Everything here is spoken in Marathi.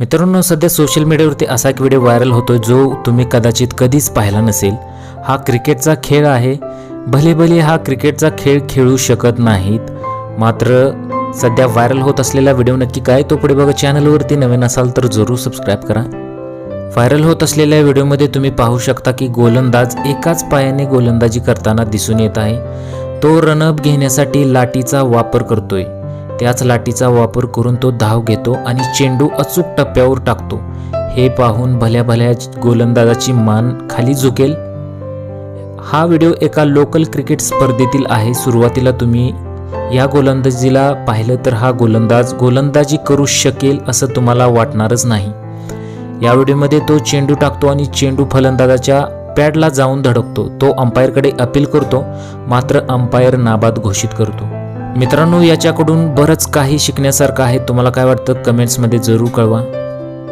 मित्रांनो सध्या सोशल मीडियावरती असा एक व्हिडिओ व्हायरल होतो जो तुम्ही कदाचित कधीच पाहिला नसेल. हा क्रिकेटचा खेळ आहे. भले भले हा क्रिकेटचा खेळ खेळू शकत नाहीत मात्र सध्या व्हायरल होत असलेला व्हिडिओ नक्की काय तो पुढे बघा. चॅनलवरती नवीन असाल तर जरूर सबस्क्राईब करा. व्हायरल होत असलेल्या व्हिडिओमध्ये तुम्ही पाहू शकता की गोलंदाज एकाच पायाने गोलंदाजी करताना दिसून येत आहे. तो रनअप घेण्यासाठी लाठीचा वापर करतोय. त्याच लाठीचा वापर करून तो धाव घेतो आणि चेंडू अचूक टप्प्यावर टाकतो. हे पाहून भल्या भल्या गोलंदाजाची मान खाली झुकेल. हा व्हिडिओ एका लोकल क्रिकेट स्पर्धेतील आहे. सुरुवातीला तुम्ही या गोलंदाजीला पाहिलं तर हा गोलंदाज गोलंदाजी करू शकेल असं तुम्हाला वाटणारच नाही. या व्हिडिओमध्ये तो चेंडू टाकतो आणि चेंडू फलंदाजाच्या पॅडला जाऊन धडकतो. तो अंपायरकडे अपील करतो मात्र अंपायर नाबाद घोषित करतो. मित्रांनो याच्याकडून बरंच काही शिकण्यासारखं आहे. तुम्हाला काय वाटतं? कमेंट्समध्ये जरूर कळवा.